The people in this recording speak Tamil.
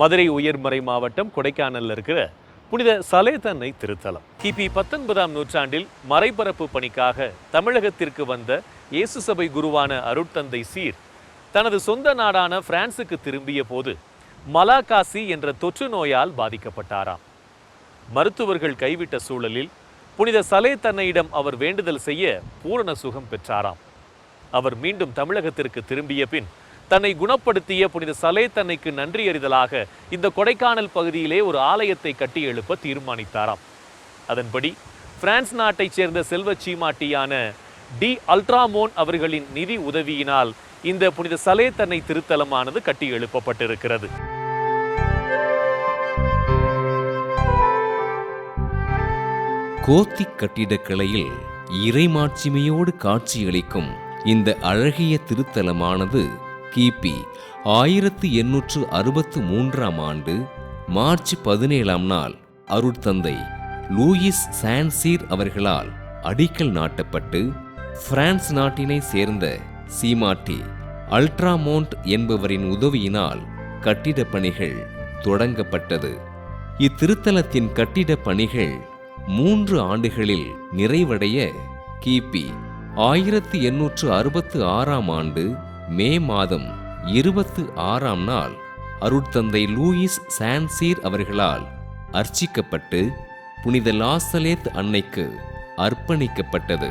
மதுரை உயர்மறை மாவட்டம் கொடைக்கானல்ல இருக்கிற புனித சலேதன்னை திருத்தலம். கிபி பத்தொன்பதாம் நூற்றாண்டில் மறைபரப்பு பணிக்காக தமிழகத்திற்கு வந்த இயேசு சபை குருவான அருட்தந்தை சீர் தனது சொந்த நாடான பிரான்சுக்கு திரும்பிய போது மலாகாசி என்ற தொற்று நோயால் பாதிக்கப்பட்டாராம். மருத்துவர்கள் கைவிட்ட சூழலில் புனித சலே தன்னையிடம் அவர் வேண்டுதல் செய்ய பூரண சுகம் பெற்றாராம். அவர் மீண்டும் தமிழகத்திற்கு திரும்பிய பின் தன்னை குணப்படுத்திய புனித சலே தன்னைக்கு நன்றி அறிதலாக இந்த கொடைக்கானல் பகுதியிலே ஒரு ஆலயத்தை கட்டி எழுப்ப தீர்மானித்தாராம். அதன்படி பிரான்ஸ் நாட்டைச் சேர்ந்த செல்வ சீமாட்டியான டி அல்ட்ராமோன் அவர்களின் நிதி உதவியினால் இந்த புனித சலே தன்னை திருத்தலமானது கட்டி எழுப்பப்பட்டிருக்கிறது. கோத்திக் கட்டிடக்கலையில் இறைமாட்சிமையோடு காட்சியளிக்கும் இந்த அழகிய திருத்தலமானது கிபி ஆயிரத்து எண்ணூற்று அறுபத்து மூன்றாம் ஆண்டு மார்ச் பதினேழாம் நாள். அருட்தந்தை லூயிஸ் சான்சீர் அவர்களால் அடிக்கல் நாட்டப்பட்டு பிரான்ஸ் நாட்டினை சேர்ந்த சீமாட்டி அல்ட்ராமோண்ட் என்பவரின் உதவியினால் கட்டிடப் பணிகள் தொடங்கப்பட்டது. இத்திருத்தலத்தின் கட்டிடப் பணிகள் மூன்று ஆண்டுகளில் நிறைவடைய கிபி ஆயிரத்து எண்ணூற்று அறுபத்து ஆறாம் ஆண்டு மே மாதம் இருபத்து ஆறாம் நாள் அருட்தந்தை லூயிஸ் சான்சீர் அவர்களால் அர்ச்சிக்கப்பட்டு புனித லாசலேத் அன்னைக்கு அர்ப்பணிக்கப்பட்டது.